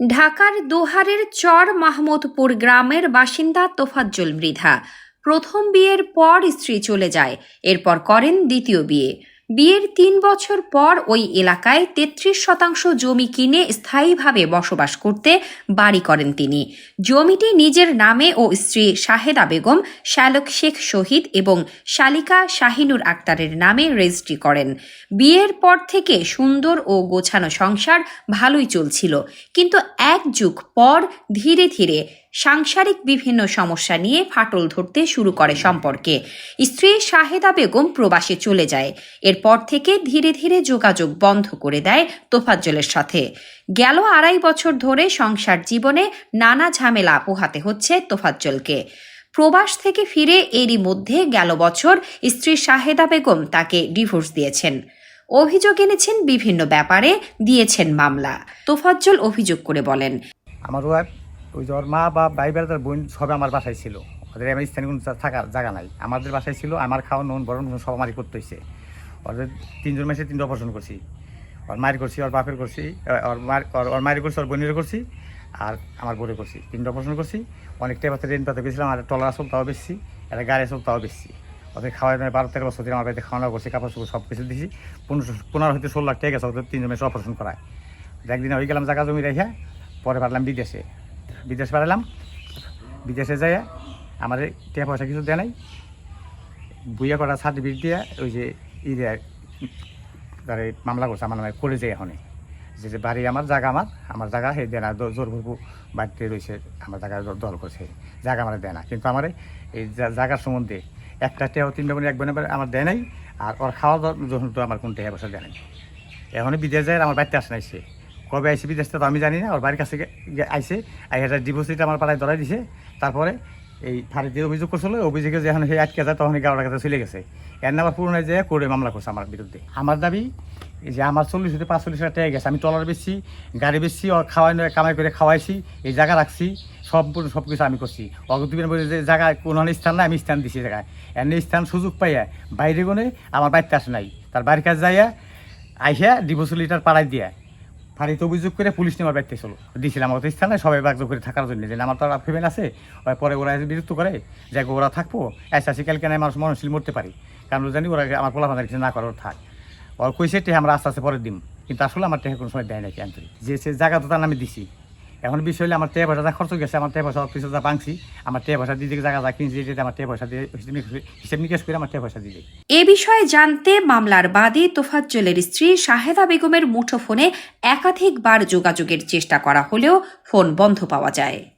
ঢাকার দোহারের চর মাহমুদপুর গ্রামের বাসিন্দা তোফাজ্জল মৃধা প্রথম বিয়ের পর স্ত্রী চলে যায়, এরপর করেন দ্বিতীয় বিয়ে। বিয়ের তিন বছর পর ওই এলাকায় তেত্রিশ শতাংশ জমি কিনে স্থায়ীভাবে বসবাস করতে বাড়ি করেন তিনি। জমিটি নিজের নামে ও স্ত্রী শাহেদা বেগম, শ্যালক শেখ শহীদ এবং শালিকা শাহিনুর আক্তারের নামে রেজিস্ট্রি করেন। বিয়ের পর থেকে সুন্দর ও গোছানো সংসার ভালোই চলছিল। কিন্তু এক যুগ পর ধীরে ধীরে সাংসারিক বিভিন্ন সমস্যা নিয়ে ফাটল ধরতে শুরু করে সম্পর্কে। স্ত্রী শাহেদা বেগম প্রবাসে চলে যায়। এরপর থেকে ধীরে ধীরে যোগাযোগ বন্ধ করে দেয় তোফাজ্জলের সাথে। গেল আড়াই বছর ধরে সংসার জীবনে নানা ঝামেলা পোহাতে হচ্ছে তোফাজ্জলকে। প্রবাস থেকে ফিরে এরই মধ্যে গেল বছর স্ত্রী শাহেদা বেগম তাকে ডিভোর্স দিয়েছেন। অভিযোগ এনেছেন বিভিন্ন ব্যাপারে, দিয়েছেন মামলা। তোফাজ্জল অভিযোগ করে বলেন, আমার ওই মা বা ভাই বোন সবে আমার বাসায় ছিল। ওদের আমার স্থানীয় কোনো থাকার জায়গা নাই। আমাদের বাসায় ছিল, আমার খাওয়া, নুন বরং সব আমারই করতে হয়েছে ওদের তিনজন মাসে তিনটা অপারেশন করছি। ওর মায়ের করছি, ওর বাপের করছি ওর ওর- ওর মায়ের করছি, ওর বোনের করছি, আর আমার বোরে করছি। তিনটা অপারেশন করছি। অনেকটা বাচ্চা রেন পাতে গেছিলাম, আর টলার আসল তাও বেশি একটা গাড়ি আসল তাও বেশি ওদের খাওয়াই মানে বারো তেরো বছর আমার বাড়িতে খাওয়া দাওয়া করছি, কাপড় চোপড় সব কিছু দিয়েছি পনেরো পনেরো হয়তো ষোলো লাখ টাকা গেছে তিনজন মাসে অপারেশন করায়। একদিন হয়ে গেলাম জায়গা জমি রেখে, পরে পারলাম বিদেশে। বিদেশ পাঠালাম বিদেশে যাইয়া আমার টাকা পয়সা কিছু দেয় নাই। বুইয়া করা সার্টিফিকেট দিয়ে ওই যে মামলা করছে, আমার নামে করে যায় এখন যে যে বাড়ি আমার, জায়গা আমার আমার জায়গা, সেই দেনা জোর ভরপু বাড়িতে রয়েছে, আমার জায়গা দল করছে। জায়গা আমার দেয় না, কিন্তু আমার এই জায়গার সম্বন্ধে একটা টেও তিনটা বোন এক বোনের আমার দেয় নাই, আর ওর খাওয়া জন্য তো আমার কোনো টাকা পয়সা দেয় নাই। এখন বিদেশ যায়, আমার বাড়িতে আসে নাইছে কবে আইসে বিদেশ, তো আমি জানি না, ওর বাড়ির কাছে আইসে আর এটা ডিপোজিট আমার পাড়ায় ধরাই দিছে, তারপরে এই ফাঁড়িতে অভিযোগ করছিল অভিযোগে যখন সেই আটকে যায় তখন গাওয়ার কাছে চলে গেছে। এর নাম পুরনো যে করে মামলা করছে আমার বিরুদ্ধে। আমার দাবি যে আমার চল্লিশ হতে পাঁচচল্লিশ হাজার টাকা গেছে। আমি টলার বেচছি, গাড়ি বেচছি ওর খাওয়াই নয় কামাই করে খাওয়াইছি, এই জায়গা রাখছি সব সব কিছু আমি করছি। অগতিবিন বলে যে জায়গায় কোনো স্থান নাই, আমি স্থান দিছি জায়গায়। এমনি স্থান সুযোগ পাইয়া বাইরে গনে আমার বাড়িতে আসে নাই। তার বাড়ির কাছে যাইয়া, আইসা ডিভোর্স লিটার পাড়াই দিয়া ফাঁড়িতে অভিযোগ করে পুলিশ নেওয়ার ব্যক্তি ছিল দিয়েছিলাম আমার স্থানে সবাই বাগ্য করে থাকার জন্য। যে আমার তো আর ফেমেল আছে পরে ওরা বিরক্ত করে হোক ওরা থাকব, এসে কালকে নাই, মানুষ মনশীল মরতে পারি। কারণ জানি ওরা আমার পোলা ফাঁদার কিছু না করার থাক। ওর কইছে টেহে আমরা আস্তে আস্তে পরের দিন। কিন্তু আসলে আমার টেহে কোনো সময় দেয় নাকি আন্তরিক। যে সে জায়গা তো তার নামে দিছি। এখন বিষয় হলে আমার টেয়া পয়সা খরচ গেছে, আমার টেয়া পয়সা অফিসে যা পাংছি আমার টেয়া পয়সা দিয়ে জায়গা যা কিনছি যেটা আমার টেয়া পয়সা দিয়ে হিসেব নিকেশ- করে আমার টেয়া পয়সা দিয়ে এ বিষয়ে জানতে মামলার বাদী তোফাজ্জলের স্ত্রী শাহেদা বেগমের মুঠোফোনে একাধিকবার যোগাযোগের চেষ্টা করা হলেও ফোন বন্ধ পাওয়া যায়।